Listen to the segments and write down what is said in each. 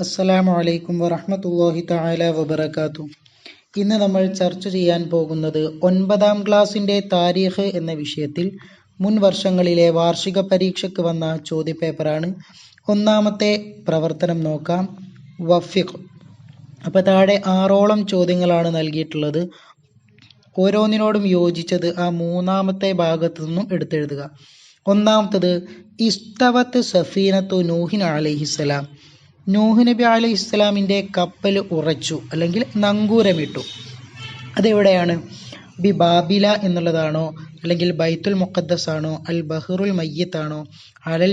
അസ്സലാമു അലൈക്കും വറഹ്മത്തുള്ളാഹി തആല വബറകാതുഹു. ഇന്ന് നമ്മൾ ചർച്ച ചെയ്യാൻ പോകുന്നത് ഒൻപതാം ക്ലാസ്സിന്റെ താരീഖ് എന്ന വിഷയത്തിൽ മുൻ വർഷങ്ങളിലെ വാർഷിക പരീക്ഷയ്ക്ക് വന്ന ചോദ്യപേപ്പറാണ്. ഒന്നാമത്തെ പ്രവർത്തനം നോക്കാം. വഫിഖ്. അപ്പോൾ താഴെ ആറോളം ചോദ്യങ്ങളാണ് നൽകിയിട്ടുള്ളത്. ഓരോന്നിനോടും യോജിച്ചത് ആ മൂന്നാമത്തെ ഭാഗത്തു നിന്നും എടുത്തെഴുതുക. ഒന്നാമത്തത് ഇസ്തവത്ത് സഫീനത്തു നൂഹിൻ അലൈഹിസ്സലാം. നൂഹ് നബി അലൈഹിസ്സലാമിന്റെ കപ്പൽ ഉറച്ചു അല്ലെങ്കിൽ നങ്കൂരമിട്ടു. അതെവിടെയാണ്? ബി ബാബില എന്നുള്ളതാണോ? അല്ലെങ്കിൽ ബൈത്തുൽ മുഖദ്ദസ് ആണോ? അൽ ബഹ്റുൽ മയ്യത്താണോ അലൽ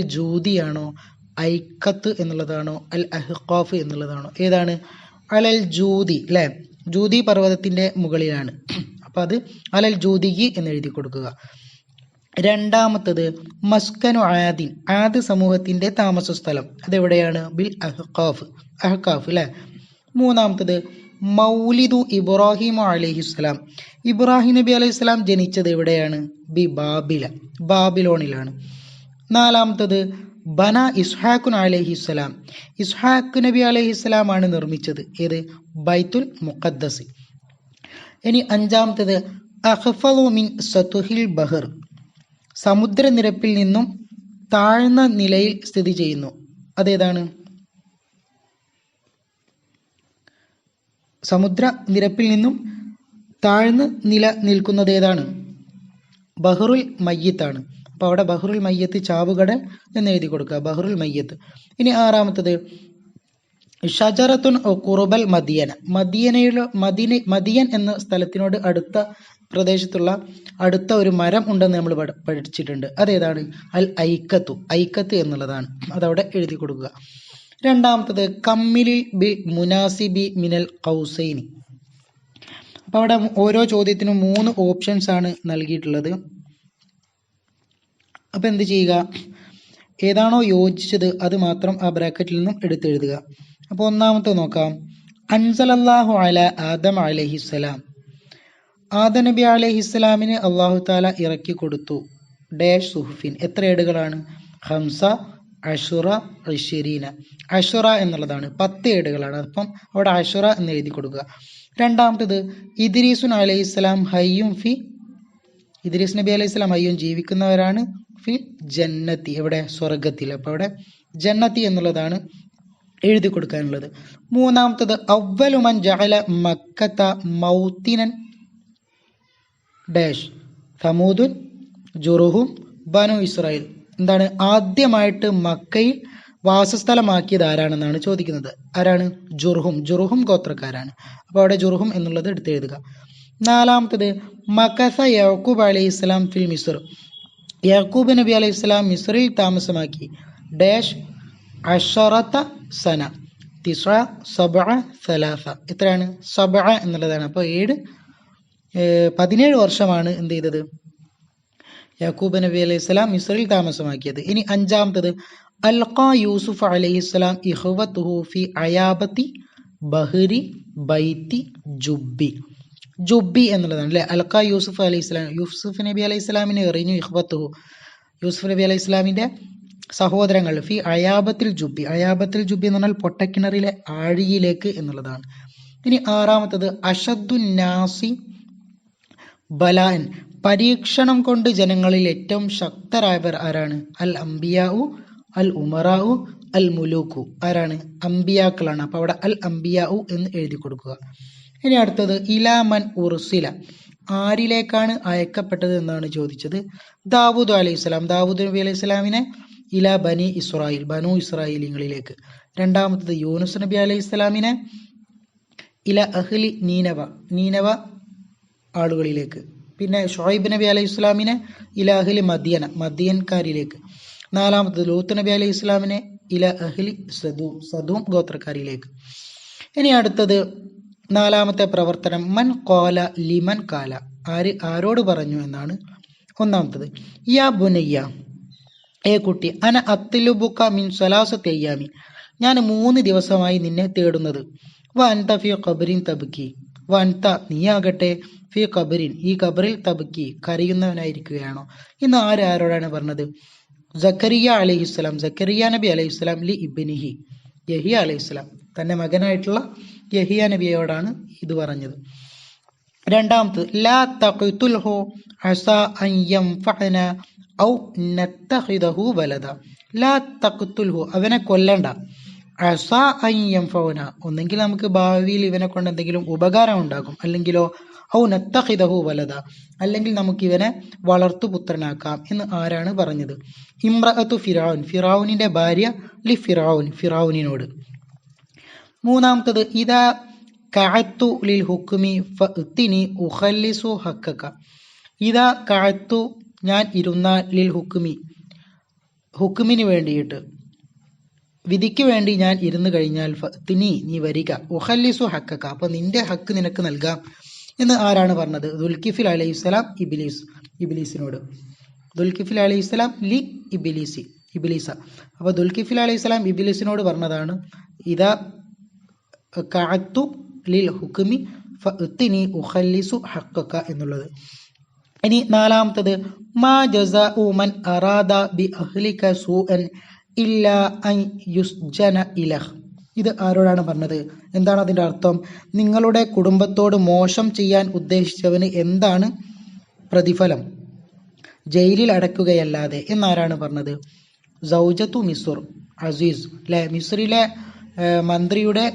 ആണോ? ഐക്കത്ത് എന്നുള്ളതാണോ? അൽ അഹ്ഖാഫ് എന്നുള്ളതാണോ? ഏതാണ്? അലൽ ജൂതി അല്ലേ ജൂതി പർവതത്തിന്റെ മുകളിലാണ്. അപ്പോൾ അത് അലൽ ജൂദിഗി എന്ന് എഴുതി കൊടുക്കുക. രണ്ടാമത്തത് മസ്കനു ആദിൻ ആദ് സമൂഹത്തിന്റെ താമസ സ്ഥലം അതെവിടെയാണ്? ബിൽ അഹ്ഖാഫ് അഹ്ഖാഫ് അല്ലെ മൂന്നാമത്തത് മൗലിദു ഇബ്രാഹിം അലൈഹിസ്സലാം ഇബ്രാഹിം നബി അലൈഹിസ്സലാം ജനിച്ചത് എവിടെയാണ്? ബി ബാബില ബാബിലോണിലാണ്. നാലാമത്തത് ബന ഇസ്ഹാഖുൻ അലൈഹിസ്സലാം ഇസ്ഹാഖ് നബി അലൈഹിസ്സലാം ആണ് നിർമ്മിച്ചത്. ഏത്? ബൈത്തുൽ മുഖദ്ദസ്. ഇനി അഞ്ചാമത്തത് അഹ്ഫലു മിൻ സത്തുഹിൽ ബഹർ. സമുദ്രനിരപ്പിൽ നിന്നും താഴ്ന്ന നിലയിൽ സ്ഥിതി ചെയ്യുന്നു. അതേതാണ്? സമുദ്ര നിരപ്പിൽ നിന്നും താഴ്ന്ന് നില നിൽക്കുന്നത് ഏതാണ്? ബഹ്റുൽ മയ്യത്താണ്. അപ്പോൾ അവിടെ ബഹ്റുൽ മയ്യത്ത് ചാവുകടൽ എന്ന് എഴുതി കൊടുക്കുക. ബഹ്റുൽ മയ്യത്ത്. ഇനി ആറാമത്തത്. ഷജറത്തുൻ കുറുബൽ മദിയന മദീനയിലെ മദിന മദിയൻ എന്ന സ്ഥലത്തിനോട് അടുത്ത പ്രദേശത്തുള്ള അടുത്ത ഒരു മരം ഉണ്ടെന്ന് നമ്മൾ പഠ- പഠിച്ചിട്ടുണ്ട്. അതേതാണ്? അൽ ഐക്കത്തു. ഐക്കത്ത് എന്നുള്ളതാണ്. അതവിടെ എഴുതി കൊടുക്കുക. രണ്ടാമത്തത് കമ്മിലി ബി മുനാസിബി മിനൽ കൗസൈനി. അപ്പോൾ അവിടെ ഓരോ ചോദ്യത്തിനും മൂന്ന് ഓപ്ഷൻസ് ആണ് നൽകിയിട്ടുള്ളത്. അപ്പോൾ എന്ത് ചെയ്യുക? ഏതാണോ യോജിച്ചത് അത് മാത്രം ആ ബ്രാക്കറ്റിൽ നിന്നും എടുത്തെഴുതുക. അപ്പോൾ ഒന്നാമത്തെ നോക്കാം. അൻസലല്ലാഹു അല ആദം അലഹിസ്സലാം. ആദ നബി അലഹിസ്സലാമിന് അള്ളാഹു താല ഇറക്കി കൊടുത്തു. ഡാഷ് സുഹുഫിൻ. എത്ര ഏടുകളാണ്? ഹംസ അഷുറ ഋഷിരീന അഷുറ എന്നുള്ളതാണ്. പത്ത് ഏടുകളാണ്. അപ്പം അവിടെ അഷുറ എന്ന് എഴുതി കൊടുക്കുക. രണ്ടാമത്തത് ഇദ്രീസുൻ അലൈഹി ഇസ്ലാം ഹയ്യും ഫി ഇദ്രീസ് നബി അലൈഹി സ്വലാം അയ്യും ജീവിക്കുന്നവരാണ് ഫി ജന്നത്തി. എവിടെ? സ്വർഗത്തിൽ അപ്പോൾ അവിടെ ജന്നത്തി എന്നുള്ളതാണ് എഴുതി കൊടുക്കാനുള്ളത്. മൂന്നാമത്തത് അവലുമൻ ജഹല മക്കത്ത മൗത്തിനൻ ഡാഷ്. സമൂദുൻ ജുറുഹും ബനു ഇസ്രായേൽ. എന്താണ്? ആദ്യമായിട്ട് മക്കയിൽ വാസസ്ഥലമാക്കിയത് ആരാണെന്നാണ് ചോദിക്കുന്നത്. ആരാണ്? ജുർഹും ജുർഹും ഗോത്രക്കാരാണ്. അപ്പോൾ അവിടെ ജുർഹും എന്നുള്ളത് എടുത്തെഴുതുക നാലാമത്തത് മക്കസ യാക്കൂബ് അലൈഹി ഇസ്ലാം ഫിൽ മിസ്ർ. യാക്കൂബ് നബി അലൈഹി ഇസ്ലാം മിസ്റിൽ താമസമാക്കി. ഡാഷ് അഷറത്ത സന. തിസ്ര സബ സലാസ. എത്രയാണ്? സബ എന്നുള്ളതാണ്. അപ്പോൾ ഏഴ് പതിനേഴ് വർഷമാണ് എന്ത് ചെയ്തത്? യാക്കൂബ് നബി അലൈഹി സ്വലാം ഇസ്രയിൽ താമസമാക്കിയത്. ഇനി അഞ്ചാമത്തത് അൽഖ യൂസുഫ് അലൈഹി സ്വലാം ഇഹ്വത്തുഹു ഫി അയാബത്തി ബഹരി ബൈത്തി ജുബി ജുബി എന്നുള്ളതാണ് അല്ലെ? അൽഖ യൂസുഫ് അലൈഹി സ്വലാം യൂസുഫ് നബി അലൈഹി സ്വലാമിനെ എറിഞ്ഞു ഇഹ്ബത്തുഹു യൂസുഫ് നബി അലൈഹി സ്വലാമിന്റെ സഹോദരങ്ങൾ ഫി അയാബത്തിൽ ജുബി അയാബത്തിൽ ജുബി എന്ന് പറഞ്ഞാൽ പൊട്ടക്കിണറിലെ ആഴിയിലേക്ക് എന്നുള്ളതാണ്. ഇനി ആറാമത്തത് അഷദ്ദുൻ നാസി ബലാൻ പരീക്ഷണം കൊണ്ട് ജനങ്ങളിൽ ഏറ്റവും ശക്തരായവർ ആരാണ്? അൽ അംബിയാവു അൽ ഉമറാവു അൽ മുലൂക്കു ആരാണ്? അംബിയാക്കളാണ്. അപ്പോൾ അവിടെ അൽ അംബിയാവു എന്ന് എഴുതി കൊടുക്കുക. ഇനി അടുത്തത് ഇലാമൻ ഉർസില. ആരിലേക്കാണ് അയക്കപ്പെട്ടത് എന്നാണ് ചോദിച്ചത്. ദാവൂദ് അലൈഹി സ്വലാം. ദാവൂദ് നബി അലൈഹി സ്വലാമിനെ ഇല ബനി ഇസ്രായേൽ ബനു ഇസ്രായേലിങ്ങളിലേക്ക്. രണ്ടാമത്തത് യൂനുസ് നബി അലൈഹി സ്വലാമിനെ ഇല അഹ്ലി നീനവ. നീനവ ആളുകളിലേക്ക്. പിന്നെ ഷുഹൈബ് നബി അലൈഹി ഇസ്ലാമിനെ ഇല അഹ്ലി മദിയന മദിയൻകാരിലേക്ക് നാലാമത്തത് ലൂത്ത് നബി അലൈഹി ഇസ്ലാമിനെ ഇല അഹ്ലി സദൂം സദൂം ഗോത്രക്കാരിലേക്ക്. ഇനി അടുത്തത് നാലാമത്തെ പ്രവർത്തനം മൻ കോല ലിമൻ കാല ആര് ആരോട് പറഞ്ഞു എന്നാണ് ഒന്നാമത്തത്. യാ ബുനയ്യ ഏ കുട്ടി അന അത്തിലുബുക്ക മിൻ സലാസ അയ്യാമി. ഞാൻ മൂന്ന് ദിവസമായി നിന്നെ തേടുന്നത്. വ അൻത ഫി ഖബറിൻ തബുക്കി വ അൻത നീയാകട്ടെ ഫി ഖബറിൻ ഈ ഖബറിൽ തബുക്കി കരയുന്നവനായിരിക്കുകയാണോ? ഇന്ന് ആര് ആരോടാണ് പറഞ്ഞത്? സക്കരിയ അലൈഹിസ്സലാം സക്കരിയ നബി അലൈഹിസ്സലാം ലി ഇബിനിഹി യഹിയ അലൈഹിസ്സലാം. തന്റെ മകനായിട്ടുള്ള യഹിയ നബിയോടാണ് ഇത് പറഞ്ഞത്. രണ്ടാമത് ലാ തഖ്തുൽഹു അസ അൻ യംഫഅന ഔ നത്തഖിദഹു വലദ. ലാ തഖ്തുൽഹു അവനെ കൊല്ലണ്ട. അസ അൻ യൻഫഅന ഒന്നെങ്കിൽ നമുക്ക് ഭാവിയിൽ ഇവനെ കൊണ്ട് എന്തെങ്കിലും ഉപകാരം ഉണ്ടാകും അല്ലെങ്കിലോ ഔ നത്തഖിദഹു വലദ. അല്ലെങ്കിൽ നമുക്ക് ഇവനെ വളർത്തുപുത്രനാക്കാം എന്ന് ആരാണ് പറഞ്ഞത്? ഇമ്രഅത്തു ഫിറൌൻ ഫിറൌനിന്റെ ഭാര്യ ലി ഫിറൌൻ ഫിറൌനിനോട് മൂന്നാമത്തത് ഇതാ കഅത്തു ലിൽ ഹുക്കുമി ഫഅ്തിനി ഉഖല്ലിസു ഹക്കക ഇതാ കഅത്തു ഞാൻ ഇരുന്നാൽ ലിൽ ഹുക്കുമി ഹുക്കുമിന് വേണ്ടിയിട്ട്. വിധിക്ക് വേണ്ടി ഞാൻ ഇരുന്ന് കഴിഞ്ഞാൽ ഫഅ്തിനി നീ വരിക. ഉഖല്ലിസു ഹക്കക അപ്പൊ നിന്റെ ഹക്ക് നിനക്ക് നൽകാം. എന്ന് ആരാണ് പറഞ്ഞത്? ദുൽകിഫിൽ അലൈഹിസ്സലാം ഇബിലീസ് ഇബിലീസിനോട്. ദുൽകിഫിൽ അലൈഹിസ്സലാം ലി ഇബിലീസി ഇബിലീസ. അപ്പൊ അലൈഹി അലൈഹിസ്സലാം ഇബിലീസിനോട് പറഞ്ഞതാണ് ഇതാ കഅത്തു ലിൽ ഹുക്മി ഫഅ്തിനി ഉഖല്ലിസു ഹഖക എന്നുള്ളത്. ഇനി നാലാമത്തത് മാ ജസ മൻ അറാദ ബി അഹ്ലിക സൂഅൻ ഇല്ല അൻ യുസ്ജന ഇലഹ് ഇത് ആരോടാണ് പറഞ്ഞത്? എന്താണ് അതിന്റെ അർത്ഥം? നിങ്ങളുടെ കുടുംബത്തോട് മോശം ചെയ്യാൻ ഉദ്ദേശിച്ചവന് എന്താണ് പ്രതിഫലം? ജയിലിൽ അടക്കുകയല്ലാതെ എന്നാരാണ് പറഞ്ഞത്? സൗജത്തു മിസുർ അസീസ് അല്ലെ മിസ്രിലെ മന്ത്രിയുടെ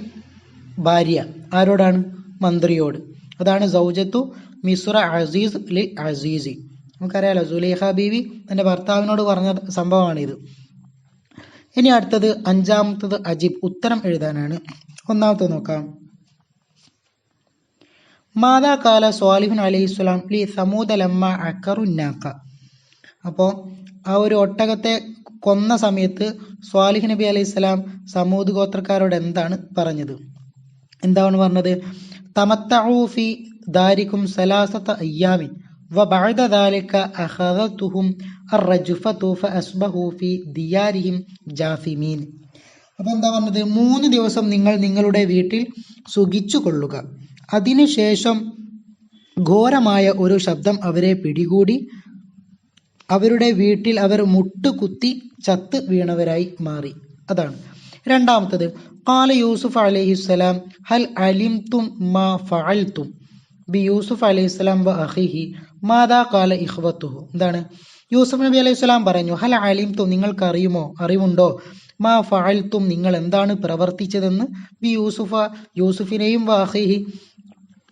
ഭാര്യ. ആരോടാണ്? മന്ത്രിയോട്. അതാണ് സൗജത്തു മിസുറ അസീസ് ലി അസീസി. നമുക്കറിയാലോ സുലേഖ ബീവി തന്റെ ഭർത്താവിനോട് പറഞ്ഞ സംഭവമാണിത്. ഇനി അടുത്തത് അഞ്ചാമത്തത് അജീബ് ഉത്തരം എഴുതാനാണ്. ഒന്നാമത്തെ നോക്കാം. മാതാ കാല സ്വാലിഹുൻ അലൈഹി സ്വലാം ലി സമൂദലമ്മ അക്കറുന്നാക്ക അപ്പോൾ ആ ഒരു ഒട്ടകത്തെ കൊന്ന സമയത്ത് സ്വാലിഹ് നബി അലൈഹി സ്വലാം സമൂദ് ഗോത്രക്കാരോട് എന്താണ് പറഞ്ഞത്? എന്താണ് പറഞ്ഞത്? തമത്തൂഫി ദാരിക്കും സലാസത്ത അയ്യാമിൻ വ ബാഴ്ദാലിക്ക ദാലിക അഖദതുഹും ജാഫിമീൻ അപ്പോൾ എന്താ പറഞ്ഞത്? മൂന്ന് ദിവസം നിങ്ങൾ നിങ്ങളുടെ വീട്ടിൽ സുഖിച്ചു കൊള്ളുക. അതിനുശേഷം ഘോരമായ ഒരു ശബ്ദം അവരെ പിടികൂടി അവരുടെ വീട്ടിൽ അവർ മുട്ടുകുത്തി ചത്ത് വീണവരായി മാറി. അതാണ് രണ്ടാമത്തത്. കാല യൂസുഫ് അലഹിസ്സലാം ഹൽ അലിം തും മാ ഫും ബി യൂസുഫ് അലഹിസ്സലാം വ അഹിഹി മാതാ കാല ഇഹ്വത്തുഹു എന്താണ്? യൂസുഫ് നബി അലൈഹി സ്വലാം പറഞ്ഞു ഹല അലിംതും നിങ്ങൾക്ക് അറിയുമോ അറിവുണ്ടോ? മാ ഫഅൽതും നിങ്ങൾ എന്താണ് പ്രവർത്തിച്ചതെന്ന്? വി യൂസുഫ യൂസുഫിനെയും വാഹിഹി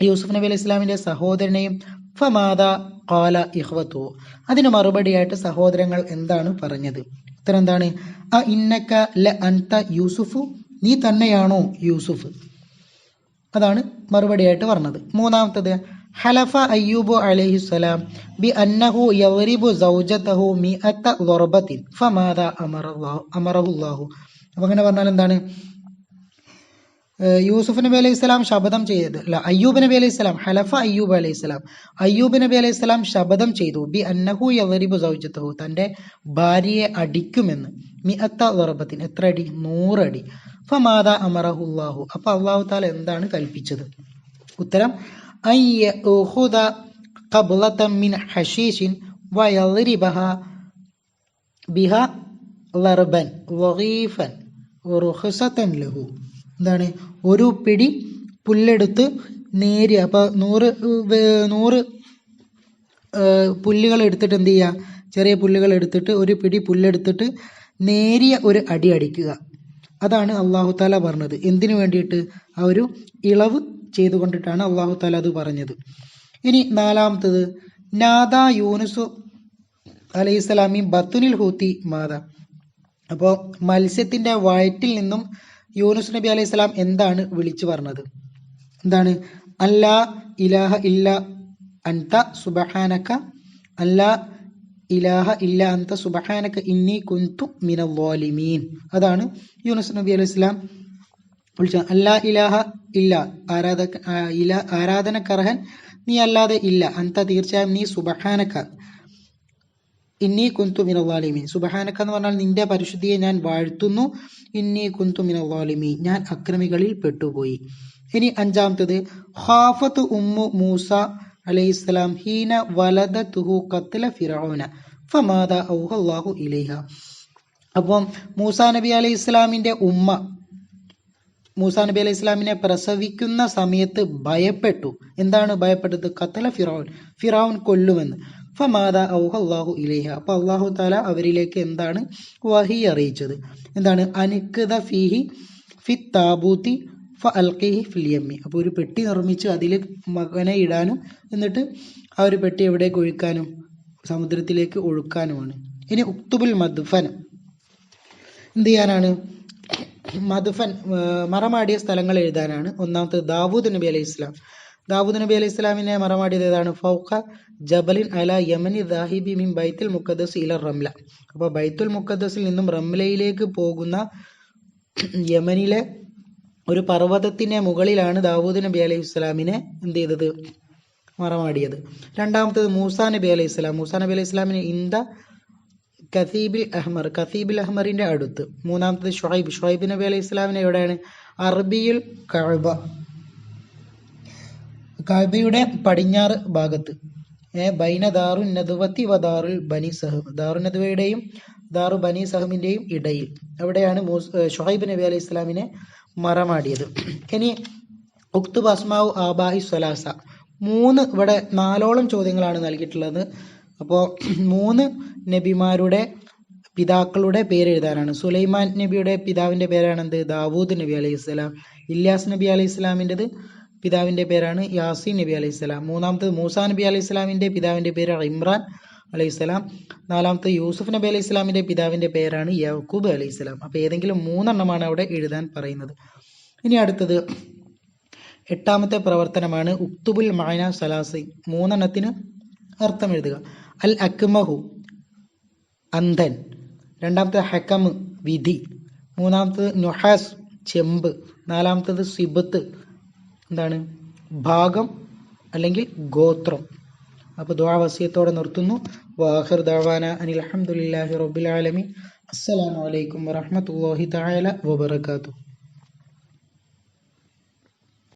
യൂസുഫ് നബി അലൈഹി ഇസ്ലാമിന്റെ സഹോദരനെയും ഫമാദ കാല ഇഹ്വത്തു അതിന് മറുപടിയായിട്ട് സഹോദരങ്ങൾ എന്താണ് പറഞ്ഞത്? ഉത്തരം എന്താണ്? അ ഇന്നക്ക ല അൻത യൂസുഫു? നീ തന്നെയാണോ യൂസുഫ്? അതാണ് മറുപടിയായിട്ട് പറഞ്ഞത്. മൂന്നാമത്തത് ഹലഫ അയ്യൂബു അലൈഹിസ്സലാം ബി അന്നഹു യവരിബു സൗജതഹു മിഅത്ത ളർബത്തിൻ ഫമാദ അമറല്ലാഹു അമറഹുല്ലാഹു അപ്പൊ അങ്ങനെ പറഞ്ഞാൽ എന്താണ്? യൂസുഫ് നബി അലൈഹി സ്വലാം ശപഥം ചെയ്തത് അല്ല അയ്യൂബ് നബി അലൈഹി സ്വലാം ഹലഫ അയ്യൂബ് അലൈഹി സ്വലാം അയ്യൂബ് നബി അലൈഹി സ്വലാം ശപഥം ചെയ്തു ബി അന്നഹു യവരിബു സൗജത്തഹു തന്റെ ഭാര്യയെ അടിക്കുമെന്ന്. മി അത്ത ഉറബത്തിൻ എത്ര അടി? നൂറടി ഫമാദ അമറഹുല്ലാഹു അപ്പൊ അള്ളാഹു താല എന്താണ് കൽപ്പിച്ചത്? ഉത്തരം അൻ يأخذ قبلة മിൻ حشيش ويضربها ബിഹ ലർബൻ വഗീഫൻ റുഖ്സതൻ ലഹു എന്താണ് ഒരു പിടി പുല്ലെടുത്ത് നേരി അപ്പൊ നൂറ് നൂറ് പുല്ലുകൾ എടുത്തിട്ട് എന്ത് ചെയ്യുക ചെറിയ പുല്ലുകൾ എടുത്തിട്ട് ഒരു പിടി പുല്ലെടുത്തിട്ട് നേരിയ ഒരു അടി അടിക്കുക. അതാണ് അള്ളാഹു താല പറഞ്ഞത്. എന്തിനു വേണ്ടിയിട്ട്? ആ ഒരു ഇളവ് ചെയ്തുകൊണ്ടിട്ടാണ് അള്ളാഹു താല അത് പറഞ്ഞത്. ഇനി നാലാമത്തത് നാദ യൂനുസു അലൈഹിസ്സലാമി ബത്തുനിൽ ഹൂത്തി മാത അപ്പോൾ മത്സ്യത്തിന്റെ വയറ്റിൽ നിന്നും യൂനുസ് നബി അലൈഹി സ്വലാം എന്താണ് വിളിച്ചു പറഞ്ഞത്? എന്താണ്? അല്ലാ ഇലാഹ ഇല്ല അൻത സുബഹാനക്ക അല്ലാ ഇലാഹ ഇല്ല അന്ത സുബഹാനക്ക ഇന്നി കുന്തു മിനൽ അതാണ് യൂനുസ് നബി അലൈഹി സ്വലാം വിളിച്ചത് അല്ലാ ഇലാഹ ഇല്ല ആരാധക ഇല ആരാധനക്കർഹൻ നീ അല്ലാതെ ഇല്ല. അന്ത തീർച്ചയായും നീ സുബഹാനക്ക. ഇന്നി കുന്തു മിനവാലിമീൻ സുബഹാനക്ക എന്ന് പറഞ്ഞാൽ നിന്റെ പരിശുദ്ധിയെ ഞാൻ വാഴ്ത്തുന്നു. ഇന്നി കുന്തു മിനവാലിമീൻ ഞാൻ അക്രമികളിൽ പെട്ടുപോയി. ഇനി അഞ്ചാമത്തത് ഹാഫത്ത് ഉമ്മു മൂസ അലൈഹിസ്സലാം ഹീന വലദതുഹു കത്തല ഫിറോന ഫമാദ ഔഹല്ലാഹു ഇലൈഹ. അപ്പം മൂസ നബി അലൈഹി ഇസ്ലാമിന്റെ ഉമ്മ മൂസാ നബി അലൈഹി ഇസ്ലാമിനെ പ്രസവിക്കുന്ന സമയത്ത് ഭയപ്പെട്ടു. എന്താണ് ഭയപ്പെട്ടത്? കത്തല ഫിറോൻ. ഫിറോൻ കൊല്ലുമെന്ന് ഫമാദ ഔഹ ഇലേഹ. അപ്പൊ അള്ളാഹു താല അവരിലേക്ക് എന്താണ്? വഹി അറിയിച്ചത്. എന്താണ്? അനുക്കത ഫിഹി ഫി താബൂത്തി ഫ അൽഖിഹി ഫിലിയമ്മി അപ്പോൾ ഒരു പെട്ടി നിർമ്മിച്ച് അതിൽ മകനെ ഇടാനും എന്നിട്ട് ആ ഒരു പെട്ടി എവിടേക്ക് ഒഴുക്കാനും സമുദ്രത്തിലേക്ക് ഒഴുക്കാനുമാണ്. ഇനി ഉക്തുബുൽ മദ്ഫൻ എന്ത് ചെയ്യാനാണ്? മധുഫൻ മറമാടിയ സ്ഥലങ്ങൾ എഴുതാനാണ്. ഒന്നാമത്തെ ദാവൂദ് നബി അലൈഹി ഇസ്ലാം. ദാവൂദ് നബി അലൈഹി ഇസ്ലാമിനെ മറമാടിയത് ഏതാണ്? ഫൗഖ ജബലിൻ അല യമനി ദാഹിബി മിൻ ബൈത്തുൽ മുഖദ്ദസ് ഇല റംല. അപ്പോൾ ബൈത്തുൽ മുഖദ്ദസിൽ നിന്നും റംലയിലേക്ക് പോകുന്ന യമനിലെ ഒരു പർവതത്തിന്റെ മുകളിലാണ് ദാവൂദ് നബി അലൈഹി ഇസ്ലാമിനെ എന്ത് ചെയ്തത്? മറമാടിയത്. രണ്ടാമത്തേത് മൂസാ നബി അലൈഹി ഇസ്ലാം. മൂസാ നബി അലൈഹി ഇസ്ലാമിന് ഇന്ത കസീബിൽ അഹ്മർ കസീബിൽ അഹ്മറിന്റെ അടുത്ത്. മൂന്നാമത്തത് ഷുഹൈബ് ഷുഹൈബ് നബി അലൈഹി ഇസ്ലാമിന് എവിടെയാണ്? അറബിയുൽ കഅബ. കഅബയുടെ പടിഞ്ഞാറ് ഭാഗത്ത്. ബൈന ദാറു നദുവത്തി വ ദാറുൽ ബനി സഹബ് ദാറു നദുവയുടെയും ദാറു ബനി സഹമിന്റെയും ഇടയിൽ. അവിടെയാണ് ഷുഹൈബ് നബി അലൈഹി ഇസ്ലാമിനെ മറമാടിയത്. ഇനി ഉക്തുബ് അസ്മാവു ആബാഹി സ്വലാസ മൂന്ന് ഇവിടെ നാലോളം ചോദ്യങ്ങളാണ് നൽകിയിട്ടുള്ളത്. അപ്പോൾ മൂന്ന് നബിമാരുടെ പിതാക്കളുടെ പേര് എഴുതാനാണ് സുലൈമാൻ നബിയുടെ പിതാവിന്റെ പേരാണ് എന്ത് ദാവൂദ് നബി അലൈഹി സ്വലാം. ഇല്യാസ് നബി അലൈഹി സ്വലാമിന്റെത് പിതാവിന്റെ പേരാണ് യാസീൻ നബി അലൈഹി സ്വലാം. മൂന്നാമത്തത് മൂസാ നബി അലൈഹി സ്വലാമിന്റെ പിതാവിന്റെ പേര് ഇമ്രാൻ അലൈഹി സ്വലാം. നാലാമത്തെ യൂസുഫ് നബി അലൈഹി സ്വലാമിന്റെ പിതാവിന്റെ പേരാണ് യാക്കൂബ് അലൈഹി സ്വലാം. അപ്പോൾ ഏതെങ്കിലും മൂന്നെണ്ണമാണ് അവിടെ എഴുതാൻ പറയുന്നത്. ഇനി അടുത്തത് എട്ടാമത്തെ പ്രവർത്തനമാണ് ഉക്തുബുൽ മായന സലാസി. മൂന്നെണ്ണത്തിന് അർത്ഥം എഴുതുക. അൽ അക്മഹു അന്ധൻ. രണ്ടാമത്തെ ഹക്കമ് വിധി. മൂന്നാമത്തത് നുഹാസ് ചെമ്പ്. നാലാമത്തത് സിബത്ത്. എന്താണ്? ഭാഗം അല്ലെങ്കിൽ ഗോത്രം. അപ്പോൾ ദ്വാവസ്യത്തോടെ നിർത്തുന്നു. വാഹിർ ദാവാന അനിൽ അഹമ്മദില്ലാഹി റബ്ബിൽ ആലമീൻ. അസ്സലാമു അലൈക്കും വറഹ്മത്തുള്ളാഹി തആല വബറകാതുഹു.